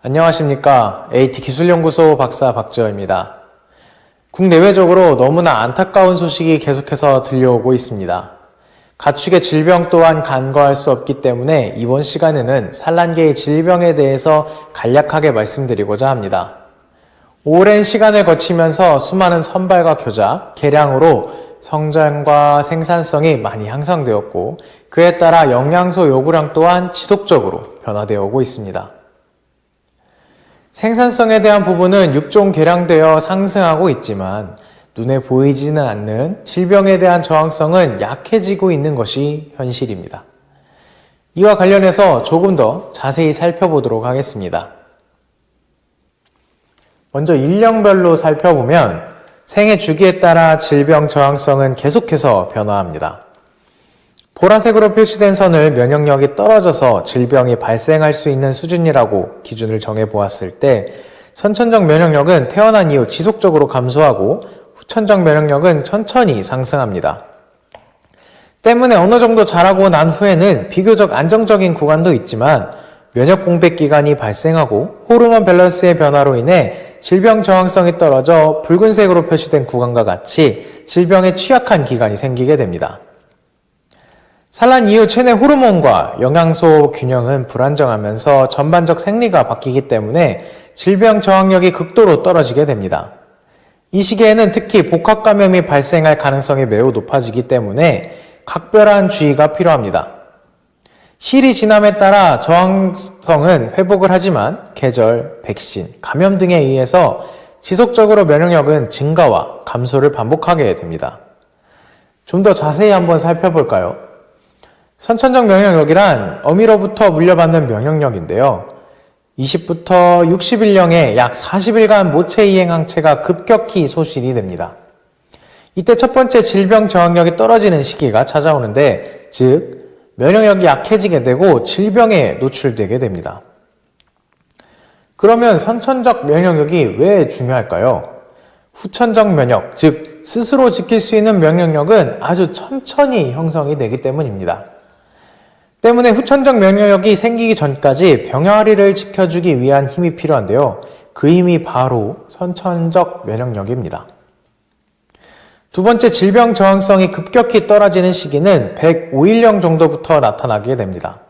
안녕하십니까. AT기술연구소 박사 박재호입니다. 국내외적으로 너무나 안타까운 소식이 계속해서 들려오고 있습니다. 가축의 질병 또한 간과할 수 없기 때문에 이번 시간에는 산란계의 질병에 대해서 간략하게 말씀드리고자 합니다. 오랜 시간을 거치면서 수많은 선발과 교작, 개량으로 성장과 생산성이 많이 향상되었고 그에 따라 영양소 요구량 또한 지속적으로 변화되어 오고 있습니다. 생산성에 대한 부분은 육종 개량되어 상승하고 있지만 눈에 보이지는 않는 질병에 대한 저항성은 약해지고 있는 것이 현실입니다. 이와 관련해서 조금 더 자세히 살펴보도록 하겠습니다. 먼저 일령별로 살펴보면 생애 주기에 따라 질병 저항성은 계속해서 변화합니다. 보라색으로 표시된 선을 면역력이 떨어져서 질병이 발생할 수 있는 수준이라고 기준을 정해 보았을 때 선천적 면역력은 태어난 이후 지속적으로 감소하고 후천적 면역력은 천천히 상승합니다. 때문에 어느 정도 자라고 난 후에는 비교적 안정적인 구간도 있지만 면역 공백 기간이 발생하고 호르몬 밸런스의 변화로 인해 질병 저항성이 떨어져 붉은색으로 표시된 구간과 같이 질병에 취약한 기간이 생기게 됩니다. 산란 이후 체내 호르몬과 영양소 균형은 불안정하면서 전반적 생리가 바뀌기 때문에 질병 저항력이 극도로 떨어지게 됩니다. 이 시기에는 특히 복합 감염이 발생할 가능성이 매우 높아지기 때문에 각별한 주의가 필요합니다. 실이 지남에 따라 저항성은 회복을 하지만 계절, 백신, 감염 등에 의해서 지속적으로 면역력은 증가와 감소를 반복하게 됩니다. 좀 더 자세히 한번 살펴볼까요? 선천적 면역력이란 어미로부터 물려받는 면역력인데요. 20부터 60일령에 약 40일간 모체 이행 항체가 급격히 소실이 됩니다. 이때 첫 번째 질병 저항력이 떨어지는 시기가 찾아오는데, 즉, 면역력이 약해지게 되고 질병에 노출되게 됩니다. 그러면 선천적 면역력이 왜 중요할까요? 후천적 면역, 즉, 스스로 지킬 수 있는 면역력은 아주 천천히 형성이 되기 때문입니다. 때문에 후천적 면역력이 생기기 전까지 병아리를 지켜주기 위한 힘이 필요한데요. 그 힘이 바로 선천적 면역력입니다. 두 번째 질병 저항성이 급격히 떨어지는 시기는 105일령 정도부터 나타나게 됩니다.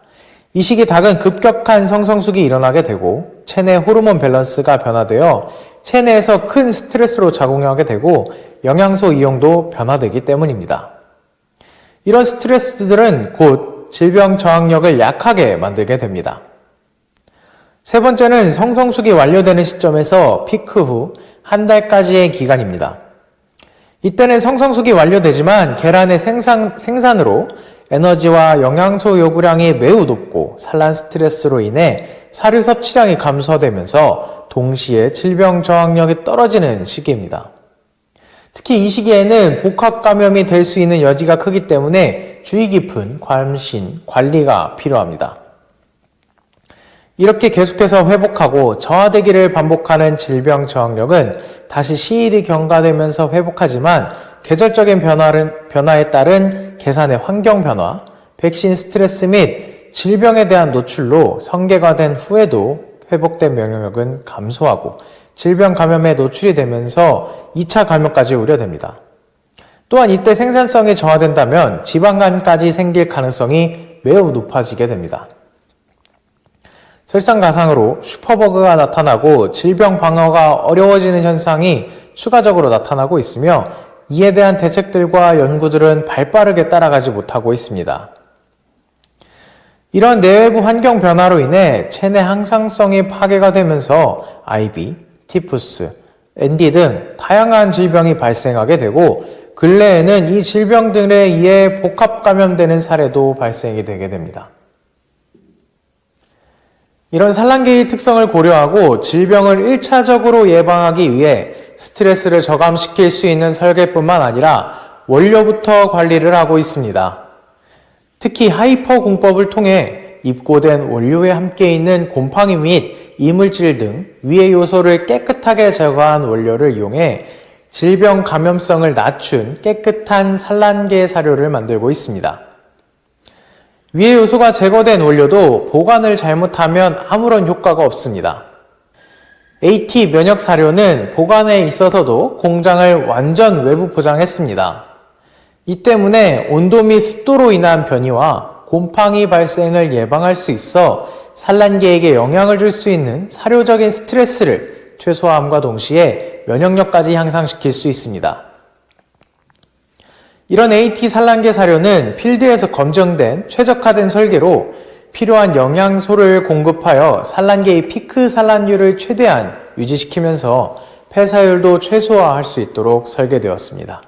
이 시기 닭은 급격한 성성숙이 일어나게 되고 체내 호르몬 밸런스가 변화되어 체내에서 큰 스트레스로 작용하게 되고 영양소 이용도 변화되기 때문입니다. 이런 스트레스들은 곧 질병 저항력을 약하게 만들게 됩니다. 세 번째는 성성숙이 완료되는 시점에서 피크 후 한 달까지의 기간입니다. 이때는 성성숙이 완료되지만 계란의 생산, 생산으로 에너지와 영양소 요구량이 매우 높고 산란 스트레스로 인해 사료 섭취량이 감소되면서 동시에 질병 저항력이 떨어지는 시기입니다. 특히 이 시기에는 복합 감염이 될 수 있는 여지가 크기 때문에 주의 깊은 관심, 관리가 필요합니다. 이렇게 계속해서 회복하고 저하되기를 반복하는 질병 저항력은 다시 시일이 경과되면서 회복하지만 계절적인 변화는, 변화에 따른 계산의 환경 변화, 백신 스트레스 및 질병에 대한 노출로 성계가 된 후에도 회복된 면역력은 감소하고 질병 감염에 노출이 되면서 2차 감염까지 우려됩니다. 또한 이때 생산성이 저하된다면 지방간까지 생길 가능성이 매우 높아지게 됩니다. 설상가상으로 슈퍼버그가 나타나고 질병 방어가 어려워지는 현상이 추가적으로 나타나고 있으며 이에 대한 대책들과 연구들은 발빠르게 따라가지 못하고 있습니다. 이런 내외부 환경 변화로 인해 체내 항상성이 파괴가 되면서 IB, 티푸스, ND 등 다양한 질병이 발생하게 되고 근래에는 이 질병들에 의해 복합 감염되는 사례도 발생이 되게 됩니다. 이런 산란계의 특성을 고려하고 질병을 1차적으로 예방하기 위해 스트레스를 저감시킬 수 있는 설계뿐만 아니라 원료부터 관리를 하고 있습니다. 특히 하이퍼 공법을 통해 입고된 원료에 함께 있는 곰팡이 및 이물질 등 위의 요소를 깨끗하게 제거한 원료를 이용해 질병 감염성을 낮춘 깨끗한 산란계 사료를 만들고 있습니다. 위의 요소가 제거된 원료도 보관을 잘못하면 아무런 효과가 없습니다. AT 면역 사료는 보관에 있어서도 공장을 완전 외부 포장했습니다. 이 때문에 온도 및 습도로 인한 변이와 곰팡이 발생을 예방할 수 있어 산란계에게 영향을 줄 수 있는 사료적인 스트레스를 최소화함과 동시에 면역력까지 향상시킬 수 있습니다. 이런 AT 산란계 사료는 필드에서 검증된 최적화된 설계로 필요한 영양소를 공급하여 산란계의 피크 산란율을 최대한 유지시키면서 폐사율도 최소화할 수 있도록 설계되었습니다.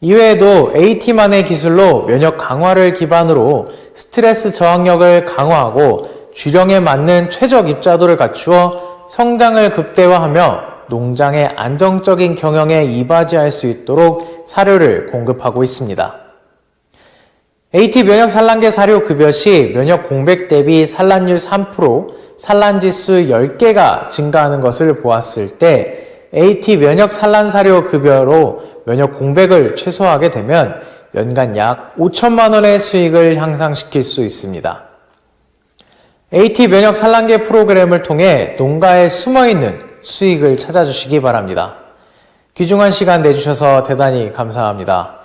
이외에도 AT만의 기술로 면역 강화를 기반으로 스트레스 저항력을 강화하고 주령에 맞는 최적 입자도를 갖추어 성장을 극대화하며 농장의 안정적인 경영에 이바지할 수 있도록 사료를 공급하고 있습니다. AT 면역 산란계 사료 급여 시 면역 공백 대비 산란율 3%, 산란지수 10개가 증가하는 것을 보았을 때 AT 면역 산란 사료 급여로 면역 공백을 최소화하게 되면 연간 약 5천만 원의 수익을 향상시킬 수 있습니다. AT 면역 산란계 프로그램을 통해 농가에 숨어 있는 수익을 찾아주시기 바랍니다. 귀중한 시간 내주셔서 대단히 감사합니다.